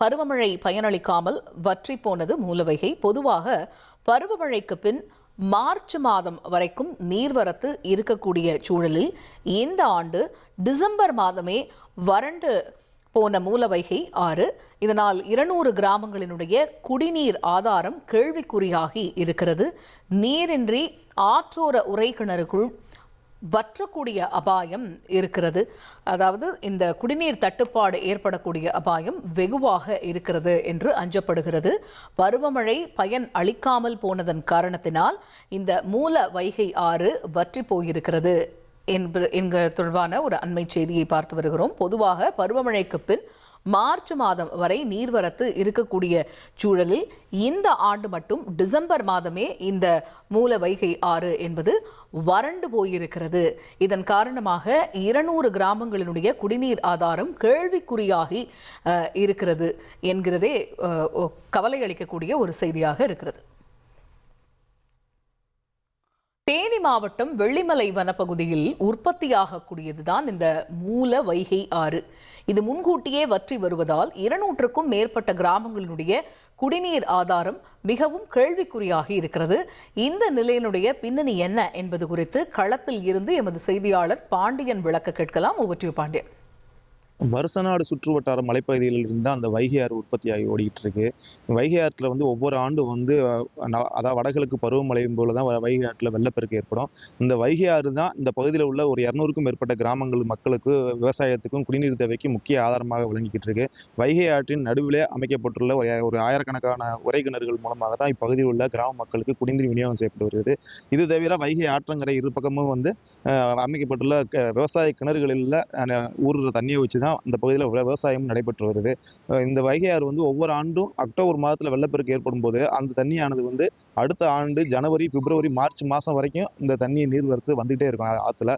பருவமழை பயனளிக்காமல் வற்றி போனது மூலவைகை. பொதுவாக பருவமழைக்கு பின் மார்ச் மாதம் வரைக்கும் நீர்வரத்து இருக்கக்கூடிய சூழலில் இந்த ஆண்டு டிசம்பர் மாதமே வறண்டு போன மூலவைகை ஆறு. இதனால் இருநூறு கிராமங்களினுடைய குடிநீர் ஆதாரம் கேள்விக்குறியாகி இருக்கிறது. நீரின்றி ஆற்றோர உரைக்கிணறுக்குள் வற்றக்கூடிய அபாயம் இருக்கிறது. அதாவது இந்த குடிநீர் தட்டுப்பாடு ஏற்படக்கூடிய அபாயம் வெகுவாக இருக்கிறது என்று அஞ்சப்படுகிறது. பருவமழை பயன் அளிக்காமல் போனதன் காரணத்தினால் இந்த மூல வைகை ஆறு வற்றி போயிருக்கிறது என்பது என்கிற தொடர்பான ஒரு அண்மை செய்தியை பார்த்து வருகிறோம். பொதுவாக பருவமழைக்கு பின் மார்ச் மாதம் வரை நீர்வரத்து இருக்கக்கூடிய சூழலில் இந்த ஆண்டு மட்டும் டிசம்பர் மாதமே இந்த மூல வைகை ஆறு என்பது வறண்டு போயிருக்கிறது. இதன் காரணமாக இருநூறு கிராமங்களினுடைய குடிநீர் ஆதாரம் கேள்விக்குறியாகி இருக்கிறது என்கிறதே கவலை அளிக்கக்கூடிய ஒரு செய்தியாக இருக்கிறது. தேனி மாவட்டம் வெள்ளிமலை வனப்பகுதியில் உற்பத்தியாகக்கூடியதுதான் இந்த மூல வைகை ஆறு. இது முன்கூட்டியே வற்றி வருவதால் இருநூற்றுக்கும் மேற்பட்ட கிராமங்களினுடைய குடிநீர் ஆதாரம் மிகவும் கேள்விக்குறியாகி இருக்கிறது. இந்த நிலையினுடைய பின்னணி என்ன என்பது குறித்து களத்தில் இருந்து எமது செய்தியாளர் பாண்டியன் விளக்க கேட்கலாம். ஒவ்வொரு பாண்டியன். வருசநாடு சுற்று வட்டார மலைப்பகுதிகளில் இருந்து அந்த வைகை ஆறு உற்பத்தியாகி ஓடிக்கிட்டு இருக்கு வைகை ஆற்றில் வந்து ஒவ்வொரு ஆண்டும் வந்து அதாவது வடகிழக்கு பருவமழையும் போல தான் வ- வைகை ஆற்றில் வெள்ளப்பெருக்கு ஏற்படும். இந்த வைகை ஆறு தான் இந்த பகுதியில் உள்ள ஒரு இரநூறுக்கும் மேற்பட்ட கிராமங்கள் மக்களுக்கு விவசாயத்துக்கும் குடிநீர் தேவைக்கு முக்கிய ஆதாரமாக விளங்கிக்கிட்டு இருக்கு வைகை ஆற்றின் நடுவிலே அமைக்கப்பட்டுள்ள ஒரு ஒரு ஆயிரக்கணக்கான உரை கிணறுகள் மூலமாக தான் இப்பகுதியில் உள்ள கிராம மக்களுக்கு குடிநீர் விநியோகம் செய்யப்பட்டு வருகிறது. இது தவிர வைகை ஆற்றங்கரை இரு பக்கமும் வந்து அமைக்கப்பட்டுள்ள க- விவசாய கிணறுகளில் அஹ், ஊறுற தண்ணியை வச்சு தான் இந்த பகுதியில் விவசாயம் நடைபெற்று வருது. இந்த வைகை ஆறு வந்து ஒவ்வொரு ஆண்டும் அக்டோபர் மாதத்தில் வெள்ளப்பெருக்கு ஏற்படும் போது அந்த தண்ணியானது வந்து அடுத்த ஆண்டு ஜனவரி பிப்ரவரி மார்ச் மாதம் வரைக்கும் இந்த தண்ணியை நீர்வரத்து வந்துகிட்டே இருக்கும் ஆற்றுல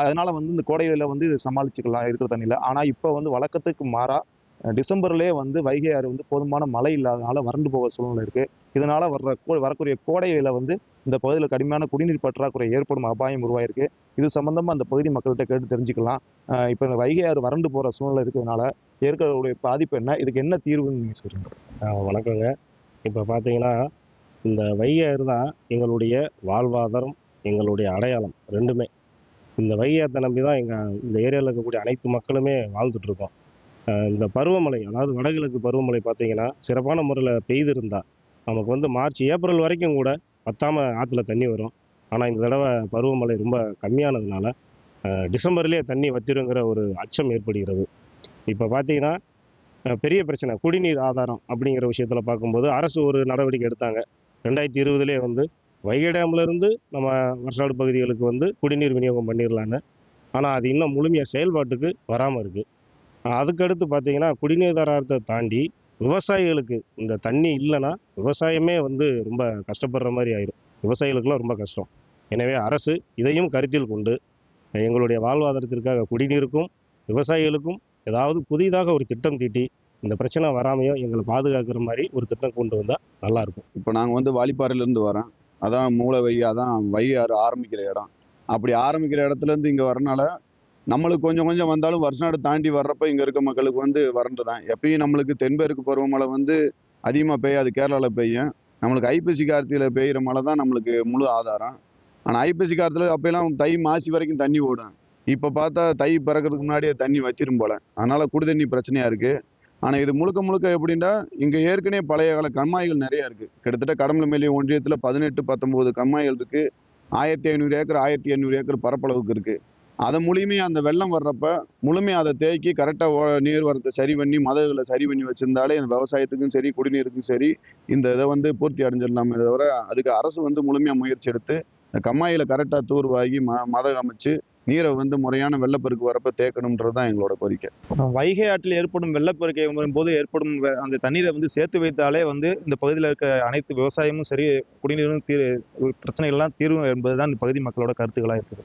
அதனால வந்து இந்த கோடையில வந்து இது சமாளிச்சுக்கலாம் இருக்கிற தண்ணியில. ஆனா இப்போ வந்து வழக்கத்துக்கு மாறா டிசம்பர்லயே வந்து வைகை ஆறு வந்து போதுமான மழை இல்லாதனால வறண்டு போக சூழ்நிலை இருக்கு. இதனால வர்ற கோ- வரக்கூடிய கோடையில வந்து இந்த பகுதியில் கடுமையான குடிநீர் பற்றாக்குறை ஏற்படும் அபாயம் உருவாயிருக்கு. இது சம்பந்தமா அந்த பகுதி மக்கள்கிட்ட கேட்டு தெரிஞ்சுக்கலாம். இப்போ இந்த வைகை ஆறு வறண்டு போற சூழ்நிலை இருக்கிறதுனால ஏற்கனவே பாதிப்பு என்ன? இதுக்கு என்ன தீர்வுன்னு நீங்கள் சொல்றீங்க? வணக்கங்க. இப்போ பார்த்தீங்கன்னா இந்த வையாறு தான் எங்களுடைய வாழ்வாதாரம் எங்களுடைய அடையாளம் ரெண்டுமே. இந்த வையாத்தை நம்பி தான் எங்கள் இந்த ஏரியாவில் இருக்கக்கூடிய அனைத்து மக்களுமே வாழ்ந்துட்டுருக்கோம் இந்த பருவமழை அதாவது வடகிழக்கு பருவமழை பார்த்தீங்கன்னா சிறப்பான முறையில் பெய்திருந்தா நமக்கு வந்து மார்ச் ஏப்ரல் வரைக்கும் கூட பத்தாம ஆற்றுல தண்ணி வரும். ஆனால் இந்த தடவை பருவமழை ரொம்ப கம்மியானதுனால டிசம்பர்லேயே தண்ணி வத்திருங்கிற ஒரு அச்சம் ஏற்படுகிறது. இப்போ பார்த்தீங்கன்னா பெரிய பிரச்சனை குடிநீர் ஆதாரம் அப்படிங்கிற விஷயத்தில் பார்க்கும்போது அரசு ஒரு நடவடிக்கை எடுத்தாங்க. ரெண்டாயிரத்தி இருபதுலேயே வந்து வைகை டேம்லேருந்து நம்ம வருஷாடு பகுதிகளுக்கு வந்து குடிநீர் விநியோகம் பண்ணிடலான்னு ஆனால் அது இன்னும் முழுமையாக செயல்பாட்டுக்கு வராமல் இருக்குது அதுக்கடுத்து பார்த்தீங்கன்னா குடிநீர் ஆதாரத்தை தாண்டி விவசாயிகளுக்கு இந்த தண்ணி இல்லைன்னா விவசாயமே வந்து ரொம்ப கஷ்டப்படுற மாதிரி ஆயிடும் விவசாயிகளுக்குலாம் ரொம்ப கஷ்டம். எனவே அரசு இதையும் கருத்தில் கொண்டு எங்களுடைய வாழ்வாதாரத்திற்காக குடிநீருக்கும் விவசாயிகளுக்கும் ஏதாவது புதிதாக ஒரு திட்டம் தீட்டி இந்த பிரச்சனை வராமையோ எங்களை பாதுகாக்கிற மாதிரி ஒரு திட்டம் கொண்டு வந்தால் நல்லாயிருக்கும் இப்போ நாங்கள் வந்து வாலிப்பாறையிலேருந்து வரோம். அதான் மூளை வையா அதான் வையாறு ஆரம்பிக்கிற இடம். அப்படி ஆரம்பிக்கிற இடத்துலேருந்து இங்கே வரனால நம்மளுக்கு கொஞ்சம் கொஞ்சம் வந்தாலும் வருஷநாடு தாண்டி வர்றப்ப இங்கே இருக்க மக்களுக்கு வந்து வறண்டு தான் எப்பயும் நம்மளுக்கு தென்பெருக்கு பருவமழை வந்து அதிகமாக பெய்யாது கேரளாவில் பெய்யும். நம்மளுக்கு ஐப்பசி கார்த்தியில் பெய்கிற மழை தான் நம்மளுக்கு முழு ஆதாரம். ஆனால் ஐப்பசி காலத்தில் அப்போலாம் தை மாசி வரைக்கும் தண்ணி ஓடும். இப்போ பார்த்தா தை பிறக்கிறதுக்கு முன்னாடியே தண்ணி வச்சிரும் போல. அதனால் குடி தண்ணி பிரச்சனையாக இருக்குது ஆனால் இது முழுக்க முழுக்க எப்படின்னா இங்கே ஏற்கனவே பழைய கால கண்மாய்கள் நிறையா இருக்குது கிட்டத்தட்ட கடம்பலமேலி ஒன்றியத்தில் பதினெட்டு பத்தொம்போது கண்மாய்கள் இருக்குது ஆயிரத்தி ஐநூறு ஏக்கர் ஆயிரத்தி ஐநூறு ஏக்கர் பரப்பளவுக்கு இருக்குது அதன் முழுமையாக அந்த வெள்ளம் வர்றப்ப முழுமையாக அதை தேக்கி கரெக்டாக நீர் வரத்தை சரி பண்ணி மதகுகளை சரி பண்ணி வச்சுருந்தாலே இந்த விவசாயத்துக்கும் சரி குடிநீருக்கும் சரி இந்த இதை வந்து பூர்த்தி அடைஞ்சிடலாமே தவிர அதுக்கு அரசு வந்து முழுமையாக முயற்சி எடுத்து இந்த கம்மாயில் கரெக்டாக தூர்வாகி ம மதம் அமைச்சு நீரை வந்து முறையான வெள்ளப்பெருக்கு வரப்ப தேக்கணுன்றது தான் எங்களோட கோரிக்கை. வைகை ஆற்றில் ஏற்படும் வெள்ளப்பெருக்கை போது ஏற்படும் அந்த தண்ணீரை வந்து சேர்த்து வைத்தாலே வந்து இந்த பகுதியில் இருக்க அனைத்து விவசாயமும் சரி குடிநீரும் தீர் பிரச்சனைகள்லாம் தீர்வு என்பதுதான் இந்த பகுதி மக்களோட கருத்துக்களாக இருக்குது.